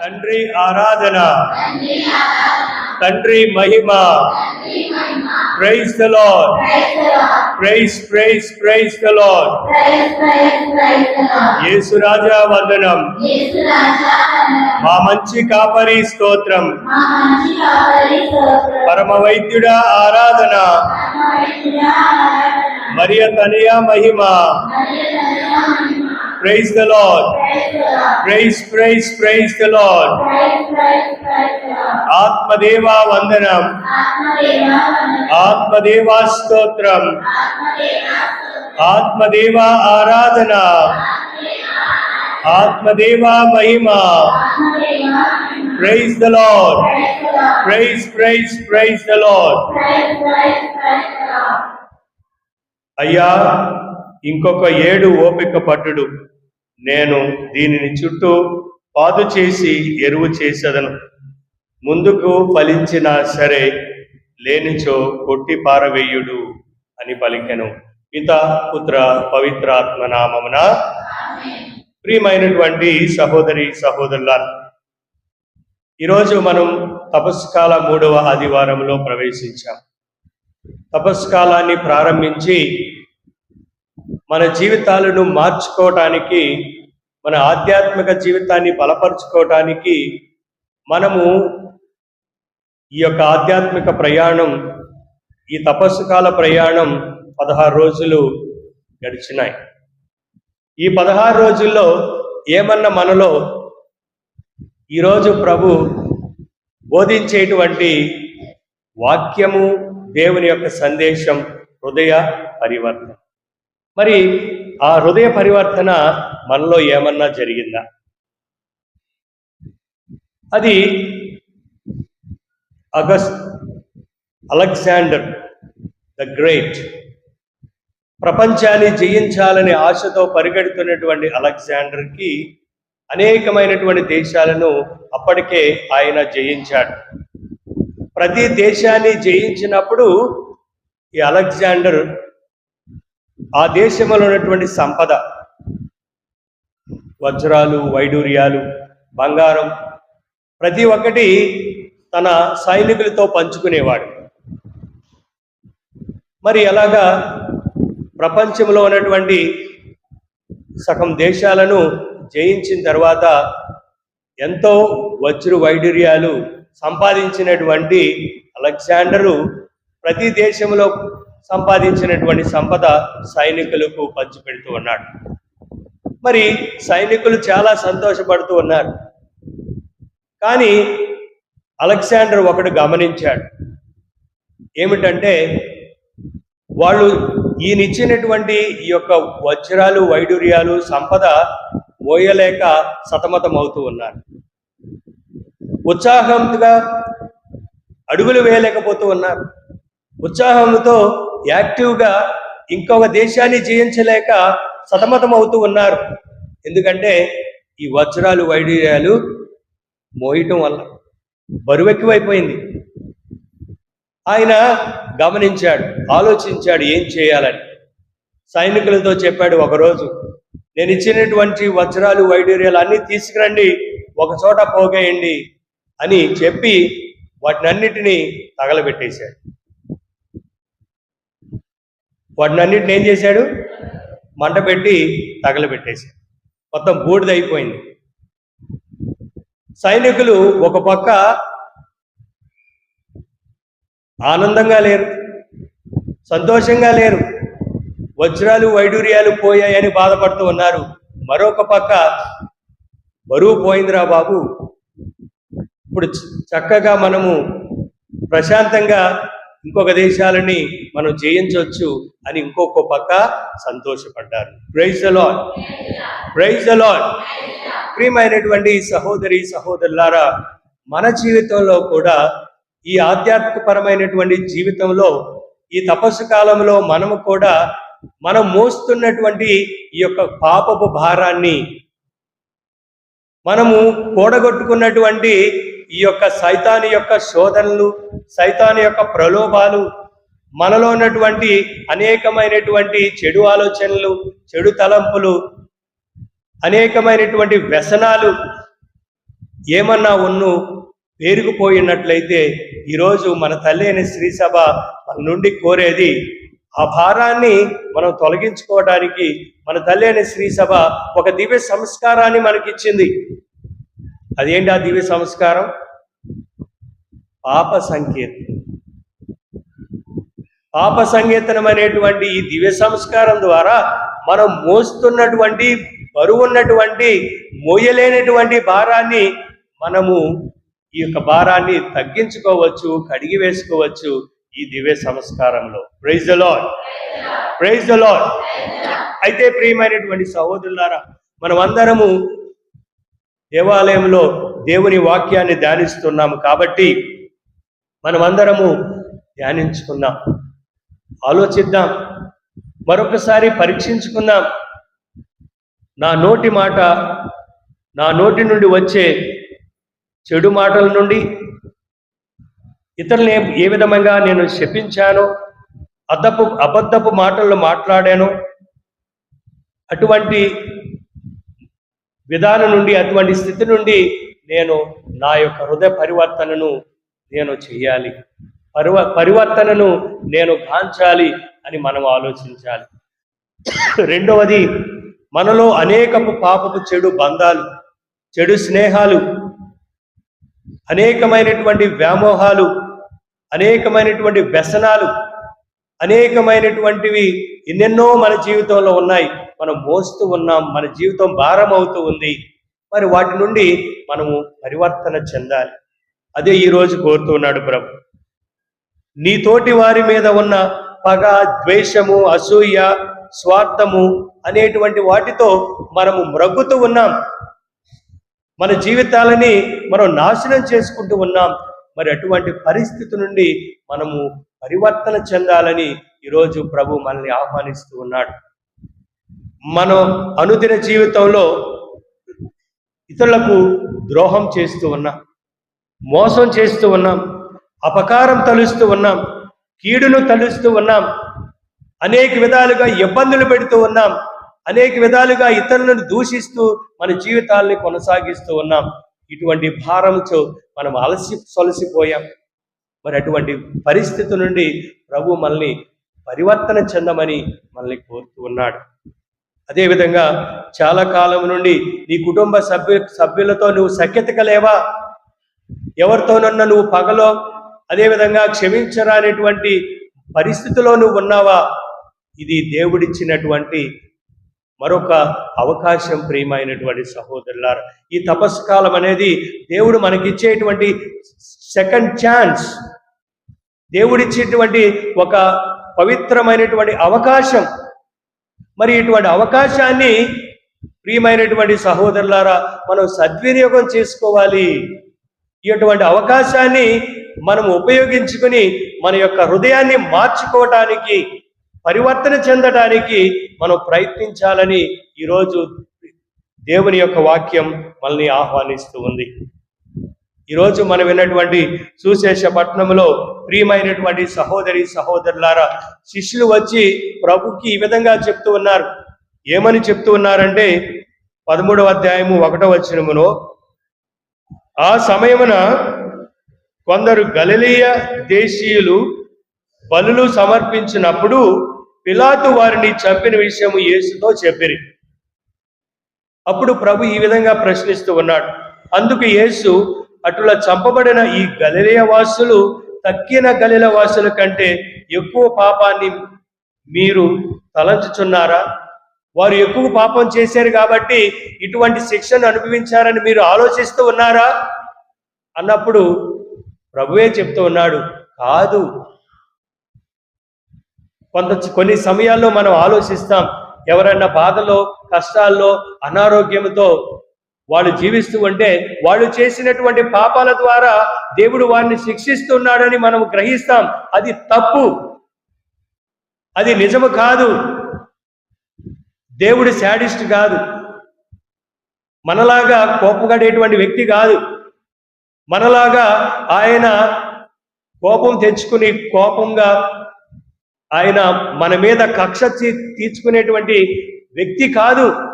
తండ్రి ఆరాధన. తండ్రి మహిమ. Praise the lord praise praise praise the lord Yesu రాజా వందనం. మా మంచి కాపరి స్తోత్రం. పరమ వైద్యుడా ఆరాధన. మరియ తనయ మహిమ. Praise the lord praise praise praise the lord ఆత్మదేవా వందనం ఆత్మదేవా స్తోత్రం ఆత్మదేవా ఆరాధన ఆత్మదేవా మహిమ praise the lord praise praise praise the lord అయ్యా ఇంకొక ఏడు ఓపిక పట్టుడు. నేను దీనిని చుట్టూ పాదు చేసి ఎరువు చేసేదను. ముందుకు ఫలించినా సరే లేనిచో కొట్టి పారవేయుడు అని పలికెను. పిత పుత్ర పవిత్రాత్మ నామమున ప్రియమైనటువంటి సహోదరి సహోదరుల ఈరోజు మనం తపస్కాల మూడవ ఆదివారంలో ప్రవేశించాం. తపస్కాలాన్ని ప్రారంభించి మన జీవితాలను మార్చుకోవటానికి మన ఆధ్యాత్మిక జీవితాన్ని బలపరుచుకోవటానికి మనము ఈ యొక్క ఆధ్యాత్మిక ప్రయాణం ఈ తపస్సు కాల ప్రయాణం పదహారు రోజులు గడిచినాయి. ఈ పదహారు రోజుల్లో ఏమన్నా మనలో ఈరోజు ప్రభు బోధించేటువంటి వాక్యము దేవుని యొక్క సందేశం హృదయ పరివర్తన. మరి ఆ హృదయ పరివర్తన మనలో ఏమన్నా జరిగిందా? అది అగస్ట్ అలెగ్జాండర్ ద గ్రేట్. ప్రపంచాన్ని జయించాలని ఆశతో పరిగెడుతున్నటువంటి అలెగ్జాండర్కి అనేకమైనటువంటి దేశాలను అప్పటికే ఆయన జయించాడు. ప్రతి దేశాన్ని జయించినప్పుడు ఈ అలెగ్జాండర్ ఆ దేశంలో ఉన్నటువంటి సంపద వజ్రాలు వైడూర్యాలు బంగారం. ప్రతి ఒక్కటి తన సైనికులతో పంచుకునేవాడు. మరి అలాగా ప్రపంచంలో ఉన్నటువంటి సగం దేశాలను జయించిన తర్వాత ఎంతో వజ్రు వైడూర్యాలు సంపాదించినటువంటి అలెగ్జాండరు ప్రతి దేశంలో సంపాదించినటువంటి సంపద సైనికులకు పంచిపెడుతూ ఉన్నాడు. మరి సైనికులు చాలా సంతోషపడుతూ ఉన్నారు. కానీ అలెగ్జాండర్ ఒకడు గమనించాడు. ఏమిటంటే వాళ్ళు ఈయనిచ్చినటువంటి ఈ యొక్క వజ్రాలు వైడూర్యాలు సంపద మోయలేక సతమతమవుతూ ఉన్నారు. ఉత్సాహంగా అడుగులు వేయలేకపోతూ ఉన్నారు. ఉత్సాహంతో యాక్టివ్గా ఇంకొక దేశాన్ని జయించలేక సతమతం అవుతూ ఉన్నారు. ఎందుకంటే ఈ వజ్రాలు వైడూర్యాలు మోయటం వల్ల బరువు ఎక్కువైపోయింది. ఆయన గమనించాడు ఆలోచించాడు ఏం చేయాలని. సైనికులతో చెప్పాడు ఒకరోజు నేను ఇచ్చినటువంటి వజ్రాలు వైడూర్యాలు అన్నీ తీసుకురండి ఒక చోట పోగేయండి అని చెప్పి వాటినన్నిటినీ తగలబెట్టేశాడు. వాటినన్నిటిని ఏం చేశాడు? మంట పెట్టి తగలబెట్టేశాడు మొత్తం బూడిదైపోయింది సైనికులు ఒక పక్క ఆనందంగా లేరు సంతోషంగా లేరు. వజ్రాలు వైడూర్యాలు పోయాయని బాధపడుతూ ఉన్నారు. మరొక పక్క బరువు పోయిందిరా బాబు. ఇప్పుడు చ- చక్కగా మనము ప్రశాంతంగా ఇంకొక దేశాలని మనం జయించవచ్చు అని ఇంకొక పక్క సంతోషపడ్డారు. ప్రైజ్ ద ప్రైజ్ ద ప్రియమైనటువంటి సహోదరి సహోదరులారా మన జీవితంలో కూడా ఈ ఆధ్యాత్మికపరమైనటువంటి జీవితంలో ఈ తపస్సు కాలంలో మనము కూడా మనం మోస్తున్నటువంటి ఈ యొక్క పాపపు భారాన్ని మనము కూడగొట్టుకున్నటువంటి ఈ యొక్క సైతాని యొక్క శోధనలు సైతాని యొక్క ప్రలోభాలు మనలో ఉన్నటువంటి అనేకమైనటువంటి చెడు ఆలోచనలు చెడు తలంపులు అనేకమైనటువంటి వ్యసనాలు ఏమన్నా ఉన్ను పేరుకుపోయినట్లయితే ఈరోజు మన తల్లి అయిన శ్రీసభ మన నుండి కోరేది ఆ భారాన్ని మనం తొలగించుకోవడానికి మన తల్లి అయిన శ్రీసభ ఒక దివ్య సంస్కారాన్ని మనకిచ్చింది. అదేంటి ఆ దివ్య సంస్కారం? పాప సంకీర్తన పాప సంకీర్తనం అనేటువంటి ఈ దివ్య సంస్కారం ద్వారా మనం మోస్తున్నటువంటి బరువు ఉన్నటువంటి మోయలేనటువంటి భారాన్ని మనము ఈ యొక్క భారాన్ని తగ్గించుకోవచ్చు కడిగి వేసుకోవచ్చు ఈ దివ్య సంస్కారంలో. Praise the lord praise the lord అయితే ప్రియమైనటువంటి సహోదరులారా మనమందరము దేవాలయంలో దేవుని వాక్యాన్ని ధ్యానిస్తున్నాము కాబట్టి మనమందరము ధ్యానించుకుందాం ఆలోచిద్దాం మరొకసారి పరీక్షించుకుందాం. నా నోటి మాట నా నోటి నుండి వచ్చే చెడు మాటల నుండి ఇతరులని ఏ- విధంగా నేను శపించాను అద్దపు అబద్ధపు మాటలు మాట్లాడాను అటువంటి విధానం నుండి అటువంటి స్థితి నుండి నేను నా యొక్క హృదయ పరివర్తనను నేను చేయాలి. పరివ పరివర్తనను నేను కాంచాలి అని మనం ఆలోచించాలి. రెండవది మనలో అనేకపు పాపపు చెడు బంధాలు చెడు స్నేహాలు అనేకమైనటువంటి వ్యామోహాలు అనేకమైనటువంటి వ్యసనాలు అనేకమైనటువంటివి ఎన్నెన్నో మన జీవితంలో ఉన్నాయి. మనం మోస్తూ ఉన్నాం మన జీవితం భారం అవుతూ ఉంది. మరి వాటి నుండి మనము పరివర్తన చెందాలి. అదే ఈరోజు కోరుతున్నాడు ప్రభు. నీ తోటి వారి మీద ఉన్న పగ ద్వేషము అసూయ స్వార్థము అనేటువంటి వాటితో మనము మ్రగ్గుతూ ఉన్నాం. మన జీవితాలని మనం నాశనం చేసుకుంటూ ఉన్నాం. మరి అటువంటి పరిస్థితి నుండి మనము పరివర్తన చెందాలని ఈరోజు ప్రభు మనల్ని ఆహ్వానిస్తూ ఉన్నాడు. మనం అనుదిన జీవితంలో ఇతరులకు ద్రోహం చేస్తూ ఉన్నాం మోసం చేస్తూ ఉన్నాం అపకారం తలుస్తూ ఉన్నాం కీడును తలుస్తూ ఉన్నాం అనేక విధాలుగా ఇబ్బందులు పెడుతూ ఉన్నాం అనేక విధాలుగా ఇతరులను దూషిస్తూ మన జీవితాల్ని కొనసాగిస్తూ ఉన్నాం. ఇటువంటి భారంతో మనం అలసి సొలసిపోయాం. మరి అటువంటి పరిస్థితి నుండి ప్రభు మనల్ని పరివర్తన చెందమని మనల్ని కోరుతూ ఉన్నాడు. అదేవిధంగా చాలా కాలం నుండి నీ కుటుంబ సభ్యు సభ్యులతో నువ్వు సఖ్యత కలేవా ఎవరితోనన్నా నువ్వు పగలో అదేవిధంగా క్షమించరానేటువంటి పరిస్థితిలో నువ్వు ఉన్నావా? ఇది దేవుడిచ్చినటువంటి మరొక అవకాశం ప్రియమైనటువంటి సహోదరులారు. ఈ తపస్సు కాలం అనేది దేవుడు మనకిచ్చేటువంటి సెకండ్ ఛాన్స్ దేవుడిచ్చేటువంటి ఒక పవిత్రమైనటువంటి అవకాశం. మరి ఇటువంటి అవకాశాన్ని ప్రియమైనటువంటి సహోదరులారా మనం సద్వినియోగం చేసుకోవాలి. ఇటువంటి అవకాశాన్ని మనం ఉపయోగించుకుని మన యొక్క హృదయాన్ని మార్చుకోవటానికి పరివర్తన చెందడానికి మనం ప్రయత్నించాలని ఈరోజు దేవుని యొక్క వాక్యం మనల్ని ఆహ్వానిస్తూ ఉంది. ఈరోజు మనం విన్నటువంటి సుశేషపట్నంలో ప్రియమైనటువంటి సహోదరి సహోదరులారా శిష్యులు వచ్చి ప్రభుకి ఈ విధంగా చెప్తూ ఉన్నారు. ఏమని చెప్తూ ఉన్నారంటే పదమూడవ అధ్యాయము ఒకటో వచనములో ఆ సమయమున కొందరు గలలీయ దేశీయులు బలులు సమర్పించినప్పుడు పిలాతు వారిని చంపిన విషయము యేసుతో చెప్పిరి. అప్పుడు ప్రభు ఈ విధంగా ప్రశ్నిస్తూ ఉన్నాడు. అందుకు యేసు అటులా చంపబడిన ఈ గలిలయ వాసులు తక్కిన గలిల వాసుల కంటే ఎక్కువ పాపాన్ని మీరు తలంచుచున్నారా? వారు ఎక్కువ పాపం చేశారు కాబట్టి ఇటువంటి శిక్షను అనుభవించారని మీరు ఆలోచిస్తూ ఉన్నారా? అన్నప్పుడు ప్రభువే చెప్తూ ఉన్నాడు కాదు. కొంత కొన్ని సమయాల్లో మనం ఆలోచిస్తాం ఎవరైనా బాధలో కష్టాల్లో అనారోగ్యంతో వాళ్ళు జీవిస్తూ ఉంటే వాళ్ళు చేసినటువంటి పాపాల ద్వారా దేవుడు వారిని శిక్షిస్తున్నాడని మనం గ్రహిస్తాం. అది తప్పు. అది నిజము కాదు. దేవుడు శాడిస్ట్ కాదు. మనలాగా కోపగడేటువంటి వ్యక్తి కాదు. మనలాగా ఆయన కోపం తెచ్చుకుని కోపంగా ఆయన మన మీద కక్ష తీర్చుకునేటువంటి వ్యక్తి కాదు.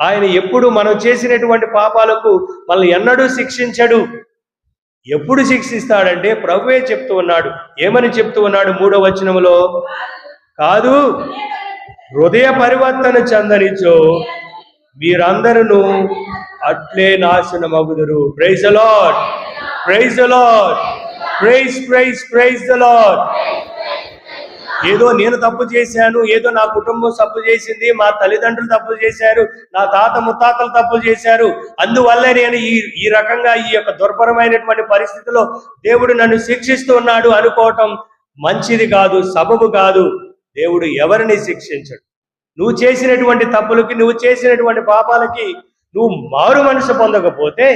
ఆయన ఎప్పుడు మనం చేసినటువంటి పాపాలకు మనల్ని ఎన్నడూ శిక్షించడు. ఎప్పుడు శిక్షిస్తాడంటే ప్రభువే చెప్తూ ఉన్నాడు. ఏమని చెప్తూ ఉన్నాడు మూడో వచనములో? కాదు హృదయ పరివర్తన చెందనిచో మీరందరూ అట్లే నాశనమగుదురు. Praise lord praise lord praise praise praise the lord ఏదో నేను తప్పు చేశాను ఏదో నా కుటుంబం తప్పు చేసింది మా తల్లిదండ్రులు తప్పు చేశారు నా తాత ముత్తాతలు తప్పు చేశారు. అందువల్లే నేను ఈ ఈ రకంగా ఈ యొక్క దుర్భరమైనటువంటి పరిస్థితిలో దేవుడు నన్ను శిక్షిస్తూ ఉన్నాడు అనుకోవటం మంచిది కాదు సబబు కాదు. దేవుడు ఎవరిని శిక్షించడు? నువ్వు చేసినటువంటి తప్పులకి నువ్వు చేసినటువంటి పాపాలకి నువ్వు మారు మనసు పొందకపోతే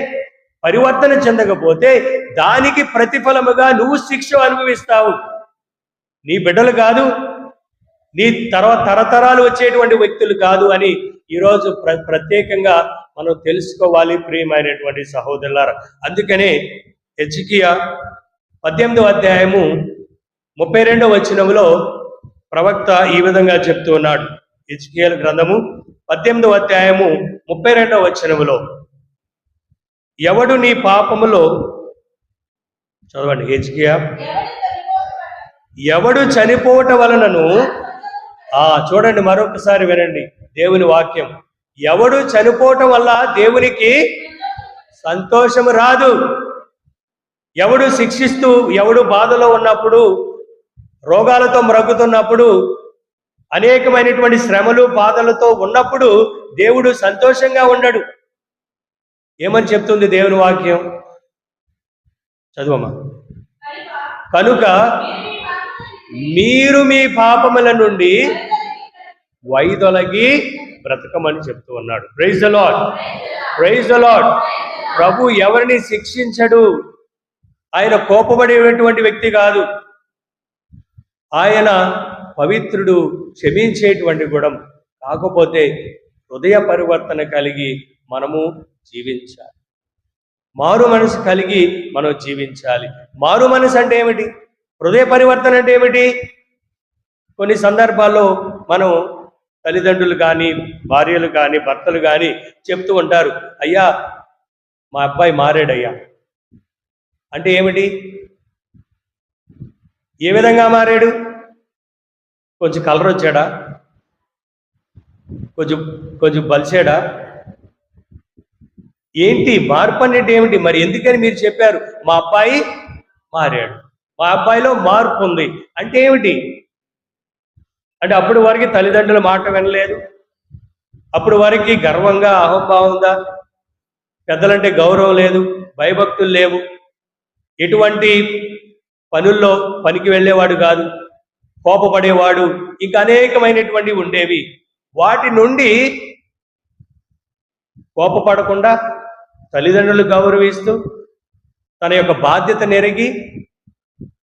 పరివర్తన చెందకపోతే దానికి ప్రతిఫలముగా నువ్వు శిక్ష అనుభవిస్తావు. నీ బిడ్డలు కాదు నీ తర్వ తరతరాలు వచ్చేటువంటి వ్యక్తులు కాదు అని ఈరోజు ప్ర ప్రత్యేకంగా మనం తెలుసుకోవాలి ప్రియమైనటువంటి సహోదరులారా. అందుకనే హెచ్కియా పద్దెనిమిదవ అధ్యాయము ముప్పై రెండవ వచ్చినములో ప్రవక్త ఈ విధంగా చెప్తూ ఉన్నాడు. హెచ్కియల్ గ్రంథము పద్దెనిమిదవ అధ్యాయము ముప్పై రెండవ వచనములో ఎవడు నీ పాపములో చదవండి హెచ్కియా ఎవడు చనిపోవటం వలనను? ఆ చూడండి మరొకసారి వినండి. దేవుని వాక్యం. ఎవడు చనిపోవటం వల్ల దేవునికి సంతోషం రాదు. ఎవడు శిక్షిస్తూ ఎవడు బాధలో ఉన్నప్పుడు రోగాలతో మ్రగ్గుతున్నప్పుడు అనేకమైనటువంటి శ్రమలు బాధలతో ఉన్నప్పుడు దేవుడు సంతోషంగా ఉండడు. ఏమని చెప్తుంది దేవుని వాక్యం? చదువమ్మా. కనుక మీరు మీ పాపముల నుండి వైదొలగి బ్రతకమని చెప్తూ ఉన్నాడు. ప్రైజ్ అలాడ్ ప్రైజ్ అలాడ్ ప్రభు ఎవరిని శిక్షించడు? ఆయన కోపపడేటువంటి వ్యక్తి కాదు. ఆయన పవిత్రుడు క్షమించేటువంటి గుణం. కాకపోతే హృదయ పరివర్తన కలిగి మనము జీవించాలి. మారు మనసు కలిగి మనం జీవించాలి. మారు మనసు అంటే ఏమిటి? హృదయ పరివర్తన అంటే ఏమిటి? కొన్ని సందర్భాల్లో మనం తల్లిదండ్రులు కానీ భార్యలు కానీ భర్తలు కానీ చెప్తూ ఉంటారు అయ్యా మా అబ్బాయి మారాడయ్యా. అంటే ఏమిటి? ఏ విధంగా మారాడు? కొంచెం కలర్ వచ్చాడా? కొంచెం కొంచెం బలిసాడా? ఏంటి? మార్పు అనేది ఏమిటి? మరి ఎందుకని మీరు చెప్పారు మా అబ్బాయి మారాడు. మా అబ్బాయిలో మార్పు ఉంది. అంటే ఏమిటి? అంటే అప్పుడు వరకు తల్లిదండ్రుల మాట వినలేదు. అప్పుడు వరకు గర్వంగా అహంభావంగా పెద్దలంటే గౌరవం లేదు భయభక్తులు లేవు. ఎటువంటి పనుల్లో పనికి వెళ్ళేవాడు కాదు కోపపడేవాడు ఇంకా అనేకమైనటువంటి ఉండేవి. వాటి నుండి కోపపడకుండా తల్లిదండ్రులు గౌరవిస్తూ తన యొక్క బాధ్యత నెరిగి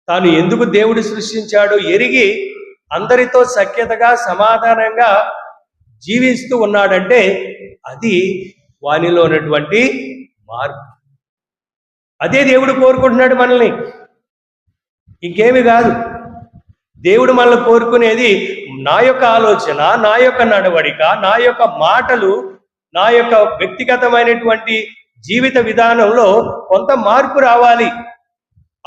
తాను ఎందుకు దేవుడు సృష్టించాడో ఎరిగి అందరితో సఖ్యతగా సమాధానంగా జీవిస్తూ ఉన్నాడంటే అది వానిలో ఉన్నటువంటి మార్పు. అదే దేవుడు కోరుకుంటున్నాడు మనల్ని. ఇంకేమి కాదు. దేవుడు మనల్ని కోరుకునేది నా యొక్క ఆలోచన నా యొక్క నడవడిక నా యొక్క మాటలు నా యొక్క వ్యక్తిగతమైనటువంటి జీవిత విధానంలో కొంత మార్పు రావాలి.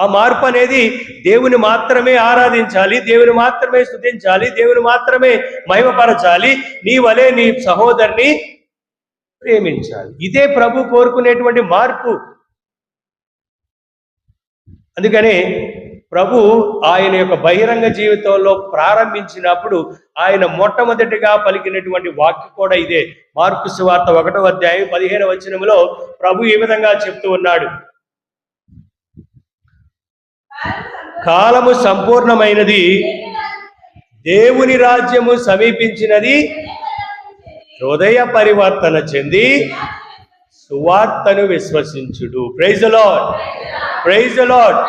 ఆ మార్పు అనేది దేవుని మాత్రమే ఆరాధించాలి దేవుని మాత్రమే స్థుతించాలి దేవుని మాత్రమే మహిమపరచాలి. నీ వలే నీ సహోదరిని ప్రేమించాలి. ఇదే ప్రభు కోరుకునేటువంటి మార్పు. అందుకనే ప్రభు ఆయన యొక్క బహిరంగ జీవితంలో ప్రారంభించినప్పుడు ఆయన మొట్టమొదటిగా పలికినటువంటి వాక్యం కూడా ఇదే. మార్పు సువార్త ఒకటో అధ్యాయం పదిహేను వచనంలో ప్రభు ఈ విధంగా చెప్తూ ఉన్నాడు. కాలము సంపూర్ణమైనది. దేవుని రాజ్యము సమీపించినది. హృదయ పరివర్తన చెంది సువార్తను విశ్వసించుడు. Praise lord praise lord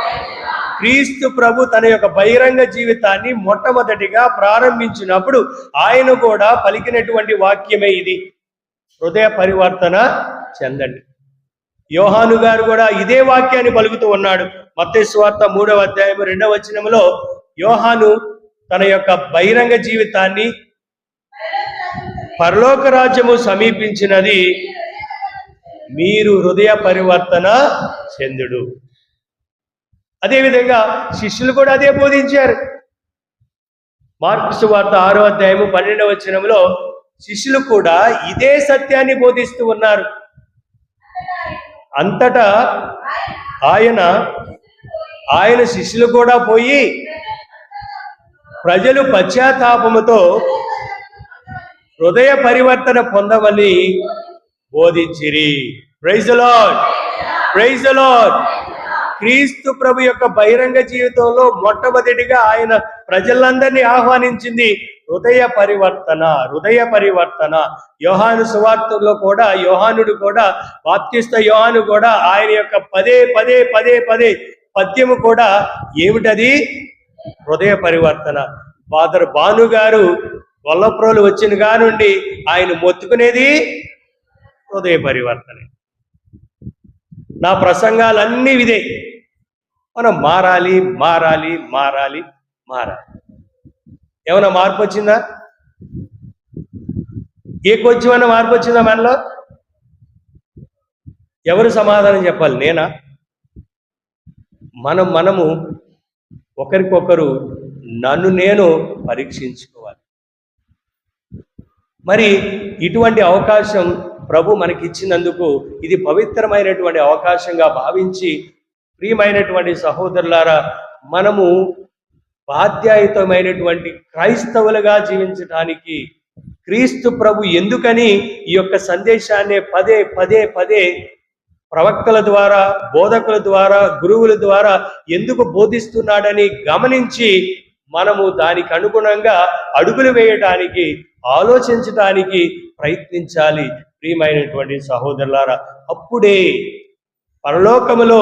Kristu ప్రభు తన యొక్క బహిరంగ జీవితాన్ని మొట్టమొదటిగా ప్రారంభించినప్పుడు ఆయన కూడా పలికినటువంటి వాక్యమే ఇది. హృదయ పరివర్తన చెందండి. యోహాను గారు కూడా ఇదే వాక్యాన్ని పలుకుతూ ఉన్నాడు. మత్తేశ్వార్త మూడవ అధ్యాయం రెండవ వచనంలో యోహాను తన యొక్క బహిరంగ జీవితాన్ని పరలోక రాజ్యము సమీపించినది. మీరు హృదయ పరివర్తన చెందుడు. అదేవిధంగా శిష్యులు కూడా అదే బోధించారు. మార్క్స్ వార్త ఆరో అధ్యాయము పన్నెండవ వచనంలో శిష్యులు కూడా ఇదే సత్యాన్ని బోధిస్తూ ఉన్నారు. అంతటా ఆయన ఆయన శిష్యులు కూడా పోయి ప్రజలు పశ్చాత్తాపముతో హృదయ పరివర్తన పొందవని బోధించిరి. ప్రైజ్ లార్డ్ ప్రైజ్ క్రీస్తు ప్రభు యొక్క బహిరంగ జీవితంలో మొట్టమొదటిగా ఆయన ప్రజలందరినీ ఆహ్వానించింది హృదయ పరివర్తన హృదయ పరివర్తన. యోహాను సువార్తల్లో కూడా యోహానుడు కూడా బాప్తిస్త యోహాను కూడా ఆయన యొక్క పదే పదే పదే పదే పద్యము కూడా ఏమిటది? హృదయ పరివర్తన. ఫాదర్ భాను గారు వల్లప్రోలు వచ్చిన కానుండి ఆయన మొత్తుకునేది హృదయ పరివర్తనే. నా ప్రసంగాలన్నీ ఇదే. మనం మారాలి మారాలి మారాలి మారాలి. ఏమైనా మార్పు వచ్చిందా? ఏ కొంచెమైనా మార్పు వచ్చిందా మనలో? ఎవరు సమాధానం చెప్పాలి? నేనా? మనం మనము ఒకరికొకరు నన్ను నేను పరీక్షించుకోవాలి. మరి ఇటువంటి అవకాశం ప్రభు మనకి ఇచ్చినందుకు ఇది పవిత్రమైనటువంటి అవకాశంగా భావించి ప్రియమైనటువంటి సహోదరులారా మనము బాధ్యాయుతమైనటువంటి క్రైస్తవులుగా జీవించటానికి క్రీస్తు ప్రభు ఎందుకని ఈ యొక్క సందేశాన్ని పదే పదే పదే ప్రవక్తల ద్వారా బోధకుల ద్వారా గురువుల ద్వారా ఎందుకు బోధిస్తున్నాడని గమనించి మనము దానికి అనుగుణంగా అడుగులు వేయటానికి ఆలోచించటానికి ప్రయత్నించాలి. ప్రియమైనటువంటి సహోదరులారా అప్పుడే పరలోకములో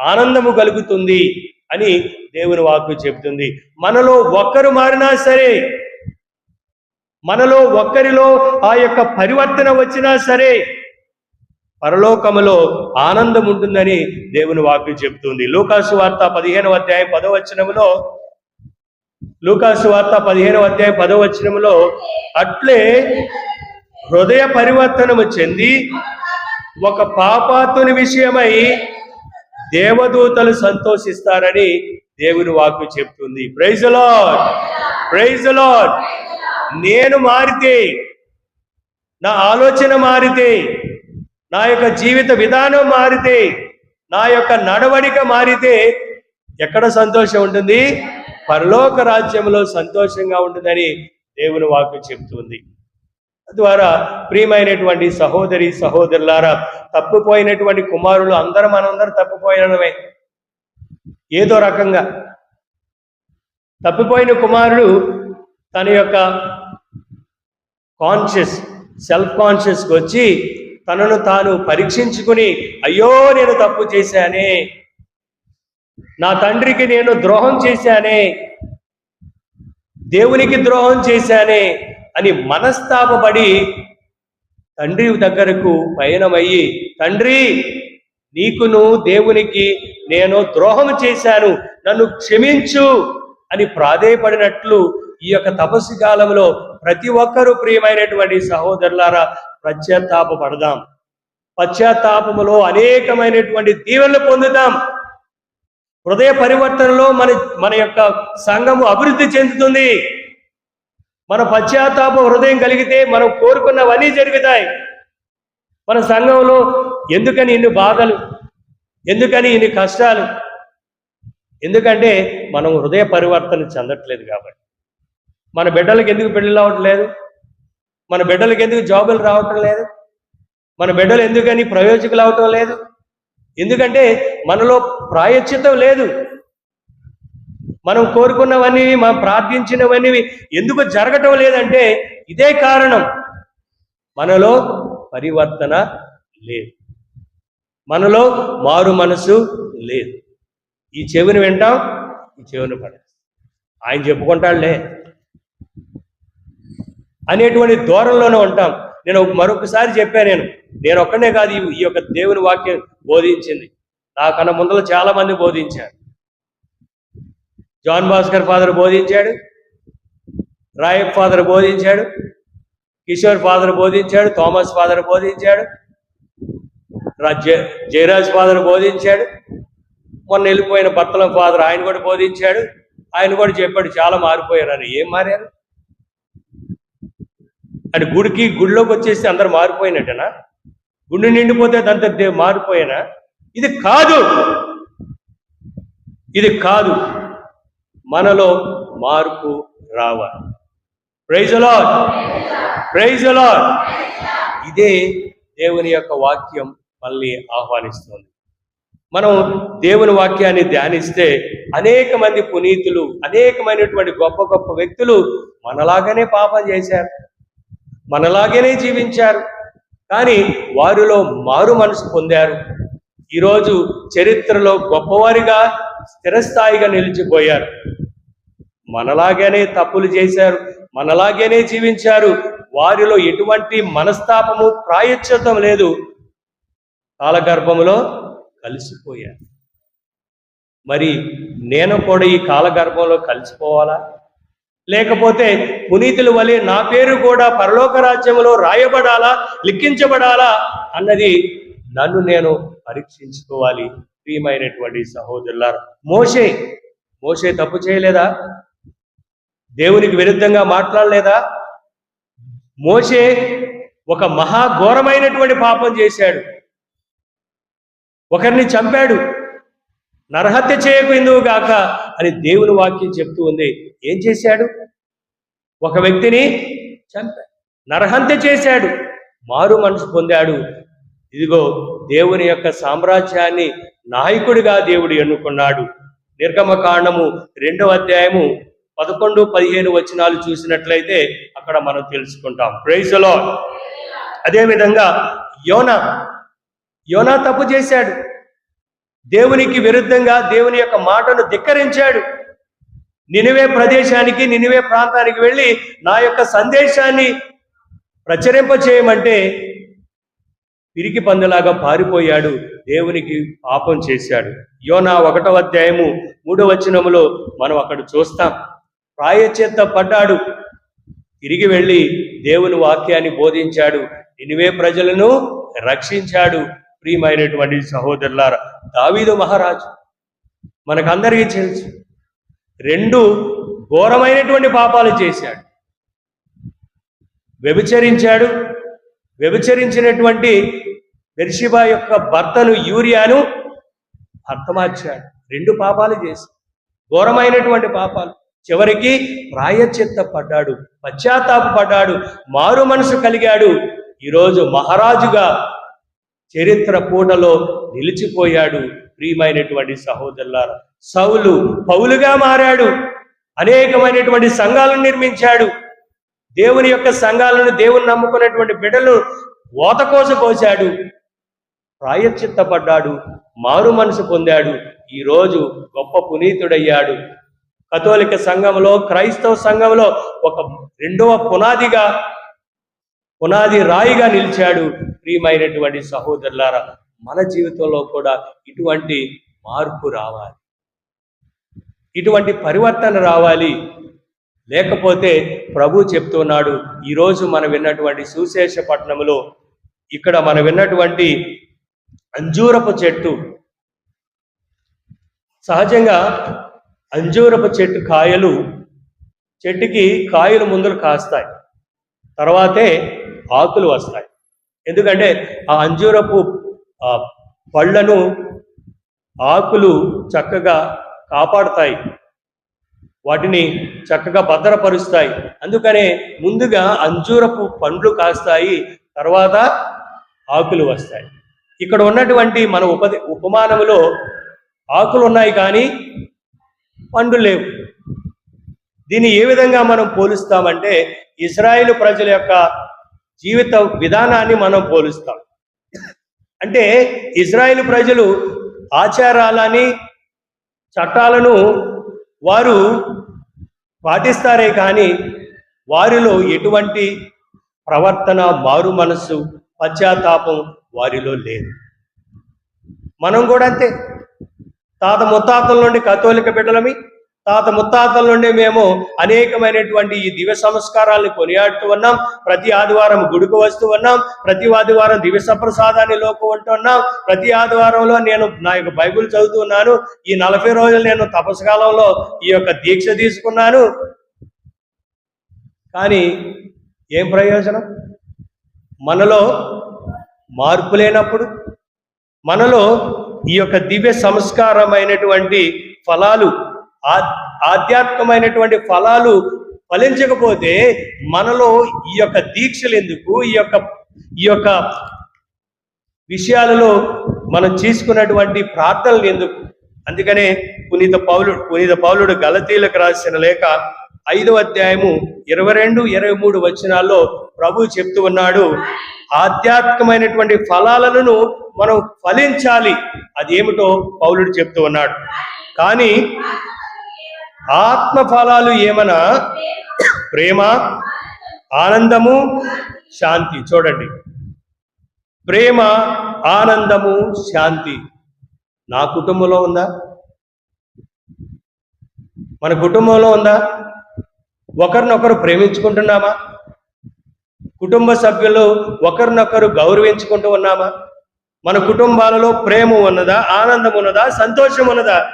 ఆనందము కలుగుతుంది అని దేవుని వాక్కు చెబుతుంది. మనలో ఒక్కరు మారినా సరే మనలో ఒక్కరిలో ఆ యొక్క పరివర్తన వచ్చినా సరే పరలోకములో ఆనందం ఉంటుందని దేవుని వాక్యం చెబుతుంది. లూకాసు వార్త పదిహేనవ అధ్యాయం పదవచనములో లూకాసు వార్త పదిహేనవ అధ్యాయం పదవచనములో అట్లే హృదయ పరివర్తనము చెంది ఒక పాపాతుని విషయమై దేవదూతలు సంతోషిస్తారని దేవుని వాక్యం చెప్తుంది ప్రైజ్ లార్డ్! Praise lord! నేను మారితే నా ఆలోచన మారితే నా యొక్క జీవిత విధానం మారితే నా యొక్క నడవడిక మారితే ఎక్కడ సంతోషం ఉంటుంది? పరలోక రాజ్యంలో సంతోషంగా ఉంటుందని దేవుని వాక్యం చెబుతుంది ద్వారా ప్రియమైనటువంటి సహోదరి సహోదరులారా తప్పిపోయినటువంటి కుమారులు అందరం మనందరం తప్పిపోయినవే ఏదో రకంగా. తప్పిపోయిన కుమారుడు తన యొక్క కాన్షియస్ సెల్ఫ్ కాన్షియస్కి వచ్చి తనను తాను పరీక్షించుకుని అయ్యో నేను తప్పు చేశానే నా తండ్రికి నేను ద్రోహం చేశానే దేవునికి ద్రోహం చేశానే అని మనస్తాపపడి తండ్రి దగ్గరకు పయనమయ్యి తండ్రి నీకును దేవునికి నేను ద్రోహం చేశాను నన్ను క్షమించు అని ప్రాధేయపడినట్లు ఈ యొక్క తపస్సు కాలంలో ప్రతి ఒక్కరూ ప్రియమైనటువంటి సహోదరులారా పడదాం. పశ్చాత్తాపములో అనేకమైనటువంటి దీవెనలు పొందుతాం. హృదయ పరివర్తనలో మన మన యొక్క సంఘము అభివృద్ధి చెందుతుంది. మన పశ్చాత్తాప హృదయం కలిగితే మనం కోరుకున్నవన్నీ జరుగుతాయి. మన సంఘంలో ఎందుకని ఇన్ని బాధలు? ఎందుకని ఇన్ని కష్టాలు? ఎందుకంటే మనం హృదయ పరివర్తన చెందట్లేదు కాబట్టి. మన బిడ్డలకు ఎందుకు పెళ్ళి అవ్వట్లేదు? మన బిడ్డలకు ఎందుకు జాబులు రావటం లేదు? మన బిడ్డలు ఎందుకని ప్రయోజకులు అవటం లేదు? ఎందుకంటే మనలో ప్రాయశ్చితం లేదు. మనం కోరుకున్నవన్నీ మనం ప్రార్థించినవన్నీ ఎందుకు జరగటం లేదంటే ఇదే కారణం. మనలో పరివర్తన లేదు. మనలో మారు మనసు లేదు. ఈ చెవిని వింటాం ఈ చెవిని పడ ఆయన చెప్పుకుంటాడులే. అనేటువంటి దూరంలోనే ఉంటాం. నేను మరొకసారి చెప్పాను నేను నేను ఒక్కనే కాదు ఈ- యొక్క దేవుని వాక్యం బోధించింది. నాకన్నా ముందర చాలా మంది బోధించారు. జాన్ భాస్కర్ ఫాదర్ బోధించాడు. రాయప్ ఫాదర్ బోధించాడు. కిషోర్ ఫాదర్ బోధించాడు. థామస్ ఫాదర్ బోధించాడు. జయరాజ్ ఫాదర్ బోధించాడు. మొన్న వెళ్ళిపోయిన భర్తల ఫాదర్ ఆయన కూడా బోధించాడు. ఆయన కూడా చెప్పాడు చాలా మారిపోయారు. ఏం మారారు? అని గుడికి గుడిలోకి వచ్చేసి అందరు మారిపోయినట్టనా? గుండె నిండిపోతే దాంతో దే- మారిపోయినా? ఇది కాదు. ఇది కాదు. మనలో మార్పు రావాలి. ప్రైజ్ లాడ్ ప్రైజ్ లాడ్ ఇదే దేవుని యొక్క వాక్యం మళ్ళీ ఆహ్వానిస్తుంది. మనం దేవుని వాక్యాన్ని ధ్యానిస్తే అనేక మంది పునీతులు అనేకమైనటువంటి గొప్ప గొప్ప వ్యక్తులు మనలాగానే పాపం చేశారు. మనలాగానే జీవించారు. కానీ వారిలో మారు మనసు పొందారు. ఈరోజు చరిత్రలో గొప్పవారిగా స్థిరస్థాయిగా నిలిచిపోయారు. మనలాగానే తప్పులు చేశారు. మనలాగానే జీవించారు. వారిలో ఎటువంటి మనస్తాపము ప్రాయశ్చితం లేదు. కాలగర్భములో కలిసిపోయారు. మరి నేను కూడా ఈ కాలగర్భంలో కలిసిపోవాలా? లేకపోతే పునీతుల వలె నా పేరు కూడా పరలోక రాజ్యంలో రాయబడాలా లిఖించబడాలా అన్నది నన్ను నేను పరీక్షించుకోవాలి. ప్రియమైనటువంటి సహోదరులారు మోషే మోషే తప్పు చేయలేదా? దేవునికి విరుద్ధంగా మాట్లాడలేదా? మోషే ఒక మహాఘోరమైనటువంటి పాపం చేశాడు. ఒకరిని చంపాడు. నరహత్య చేయకు ఎందుకు గాక అని దేవుని వాక్యం చెప్తూ ఉంది. ఏం చేశాడు? ఒక వ్యక్తిని చంపాడు. నరహత్య చేశాడు. మారు మనసు పొందాడు. ఇదిగో దేవుని యొక్క సామ్రాజ్యాన్ని నాయకుడిగా దేవుడు ఎన్నుకున్నాడు. నిర్గమకాండము రెండవ అధ్యాయము పదకొండు పదిహేను వచనాలు చూసినట్లయితే అక్కడ మనం తెలుసుకుంటాం. ప్రైజ్ అదే విధంగా యోనా యోనా తప్పు చేశాడు. దేవునికి విరుద్ధంగా దేవుని యొక్క మాటను ధిక్కరించాడు. నినివే ప్రదేశానికి నినివే ప్రాంతానికి వెళ్ళి నా యొక్క సందేశాన్ని ప్రచురింప చేయమంటే పిరికి పందులాగా పారిపోయాడు దేవునికి పాపం చేశాడు. యోనా ఒకటవ అధ్యాయము మూడో వచనములో మనం అక్కడ చూస్తాం. ప్రాయచేత్త పడ్డాడు. తిరిగి వెళ్ళి దేవుని వాక్యాన్ని బోధించాడు. నినివే ప్రజలను రక్షించాడు. ప్రియమైనటువంటి సహోదరులారా దావీదు మహారాజు మనకందరికీ తెలుసు. రెండు ఘోరమైనటువంటి పాపాలు చేశాడు. వ్యభిచరించాడు. వ్యభిచరించినటువంటి బెర్షిబా యొక్క భర్తను యూరియాను అర్థమార్చాడు రెండు పాపాలు చేశాడు ఘోరమైనటువంటి పాపాలు. చివరికి ప్రాయచిత్త పడ్డాడు. పశ్చాత్తాప పడ్డాడు. మారు మనసు కలిగాడు. ఈరోజు మహారాజుగా చరిత్ర పూటలో నిలిచిపోయాడు ప్రియమైనటువంటి సహోదరులారా. సౌలు పౌలుగా మారాడు. అనేకమైనటువంటి సంఘాలను నిర్మించాడు. దేవుని యొక్క సంఘాలను దేవుని నమ్ముకున్నటువంటి బిడ్డలు ఓతకోస కోశాడు. ప్రాయశ్చిత్తపడ్డాడు మారు మనసు పొందాడు. ఈరోజు గొప్ప పునీతుడయ్యాడు. కథోలిక సంఘంలో క్రైస్తవ సంఘంలో ఒక రెండవ పునాదిగా పునాది రాయిగా నిలిచాడు. ప్రియమైనటువంటి సహోదరులారా మన జీవితంలో కూడా ఇటువంటి మార్పు రావాలి. ఇటువంటి పరివర్తన రావాలి. లేకపోతే ప్రభు చెప్తున్నాడు ఈరోజు మనం విన్నటువంటి సుశేష పట్టణంలో ఇక్కడ మనం విన్నటువంటి అంజూరపు చెట్టు. సహజంగా అంజూరపు చెట్టు కాయలు చెట్టుకి కాయలు ముందలు కాస్తాయి. తర్వాతే ఆకులు వస్తాయి. ఎందుకంటే ఆ అంజూరపు పళ్ళను ఆకులు చక్కగా కాపాడుతాయి. వాటిని చక్కగా భద్రపరుస్తాయి. అందుకనే ముందుగా అంజూరపు పండ్లు కాస్తాయి తర్వాత ఆకులు వస్తాయి. ఇక్కడ ఉన్నటువంటి మన ఉపది ఉపమానములో ఆకులు ఉన్నాయి కానీ పండ్లు లేవు. దీన్ని ఏ విధంగా మనం పోలుస్తామంటే ఇస్రాయేల్ ప్రజల యొక్క జీవిత విధానాన్ని మనం పోలుస్తాం. అంటే ఇజ్రాయిల్ ప్రజలు ఆచారాలని చట్టాలను వారు పాటిస్తారే కానీ వారిలో ఎటువంటి ప్రవర్తన మారు మనస్సు పశ్చాత్తాపం వారిలో లేదు. మనం కూడా అంతే. తాత ముత్తాతల నుండి కథోలిక బిడ్డలమి తాత ముత్తాతల నుండి మేము అనేకమైనటువంటి ఈ దివ్య సంస్కారాలను కొనియాడుతూ ఉన్నాం. ప్రతి ఆదివారం గుడికి వస్తూ ఉన్నాం. ప్రతి ఆదివారం దివ్య సప్రసాదాన్ని లోపు ఉంటున్నాం ప్రతి ఆదివారంలో నేను నా యొక్క బైబిల్ చదువుతున్నాను. ఈ నలభై రోజులు నేను తపస్కాలంలో ఈ యొక్క దీక్ష తీసుకున్నాను. కానీ ఏం ప్రయోజనం? మనలో మార్పు లేనప్పుడు మనలో ఈ యొక్క దివ్య సంస్కారమైనటువంటి ఫలాలు ఆధ్యాత్మికమైనటువంటి ఫలాలు ఫలించకపోతే మనలో ఈ యొక్క దీక్షలు ఎందుకు? ఈ యొక్క ఈ యొక్క విషయాలలో మనం చేసుకున్నటువంటి ప్రార్థనలు ఎందుకు? అందుకనే పునీత పౌలుడు పునీత పౌలుడు గలతీలకు రాసిన లేఖ ఐదవ అధ్యాయము ఇరవై రెండు ఇరవై మూడు వచనాల్లో ప్రభు చెప్తూ ఉన్నాడు ఆధ్యాత్మికమైనటువంటి ఫలాలను మనం ఫలించాలి. అది ఏమిటో పౌలుడు చెప్తూ ఉన్నాడు. కానీ ఆత్మ ఫలాలు ఏమన్నా ప్రేమ ఆనందము శాంతి. చూడండి. ప్రేమ ఆనందము శాంతి. నా కుటుంబంలో ఉందా? మన కుటుంబంలో ఉందా? ఒకరినొకరు ప్రేమించుకుంటున్నామా? కుటుంబ సభ్యులు ఒకరినొకరు గౌరవించుకుంటూ ఉన్నామా? మన కుటుంబాలలో ప్రేమ ఉన్నదా? ఆనందం ఉన్నదా? సంతోషం ఉన్నదా?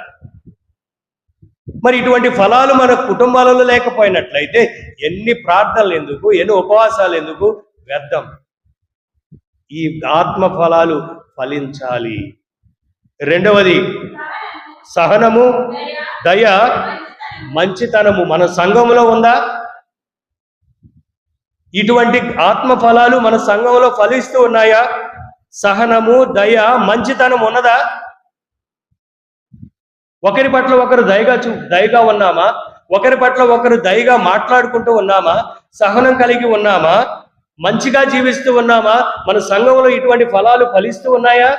మరి ఇటువంటి ఫలాలు మన కుటుంబాలలో లేకపోయినట్లయితే ఎన్ని ప్రార్థనలు ఎందుకు ఎన్ని ఉపవాసాలు ఎందుకు? వ్యర్థం. ఈ ఆత్మ ఫలాలు ఫలించాలి. రెండవది సహనము దయ మంచితనము. మన సంఘంలో ఉందా? ఇటువంటి ఆత్మ ఫలాలు మన సంఘంలో ఫలిస్తూ ఉన్నాయా? సహనము దయ మంచితనం ఉన్నదా? ఒకరి పట్ల ఒకరు దయగా చూ దయగా ఉన్నామా? ఒకరి పట్ల ఒకరు దయగా మాట్లాడుకుంటూ ఉన్నామా? సహనం కలిగి ఉన్నామా? మంచిగా జీవిస్తూ ఉన్నామా? మన సంఘంలో ఇటువంటి ఫలాలు ఫలిస్తూ ఉన్నాయా?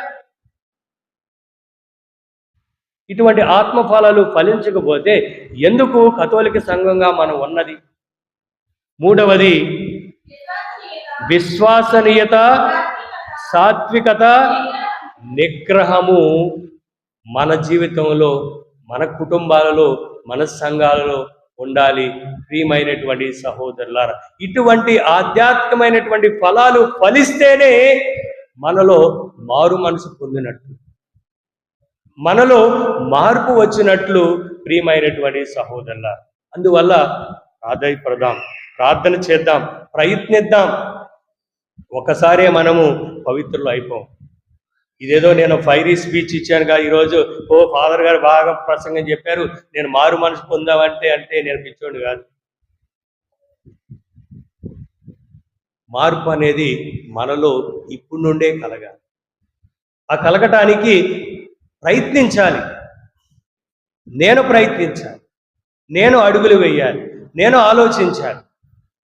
ఇటువంటి ఆత్మ ఫలాలు ఫలించకపోతే ఎందుకు కథోలిక సంఘంగా మనం ఉన్నది? మూడవది విశ్వసనీయత సాత్వికత నిగ్రహము. మన జీవితంలో మన కుటుంబాలలో మన సంఘాలలో ఉండాలి ప్రియమైనటువంటి సహోదరులారా. ఇటువంటి ఆధ్యాత్మికమైనటువంటి ఫలాలు ఫలిస్తేనే మనలో మారు మనసు పొందినట్టు మనలో మార్పు వచ్చినట్లు ప్రియమైనటువంటి సహోదరుల అందువల్ల ప్రాధాయపడదాం ప్రార్థన చేద్దాం ప్రయత్నిద్దాం. ఒకసారే మనము పవిత్రులు అయిపోం. ఇదేదో నేను ఫైరీ స్పీచ్ ఇచ్చానుగా ఈరోజు. ఓ ఫాదర్ గారు బాగా ప్రసంగం చెప్పారు. నేను మారు మనసు పొందామంటే అంటే నేను పిచ్చోడు కాదు. మార్పు అనేది మనలో ఇప్పుడు నుండే కలగాలి. ఆ కలగటానికి ప్రయత్నించాలి. నేను ప్రయత్నించాలి. నేను అడుగులు వేయాలి. నేను ఆలోచించాలి.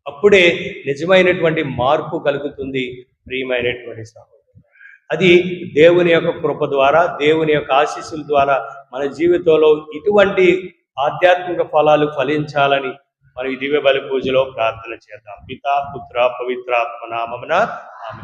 అప్పుడే నిజమైనటువంటి మార్పు కలుగుతుంది ప్రియమైనటువంటి సహోదరు అది దేవుని యొక్క కృప ద్వారా దేవుని యొక్క ఆశీస్సుల ద్వారా మన జీవితంలో ఇటువంటి ఆధ్యాత్మిక ఫలాలు ఫలించాలని మనం దివ్య బలి పూజలో ప్రార్థన చేద్దాం. పితా పుత్ర పవిత్రాత్మ నామమున ఆమె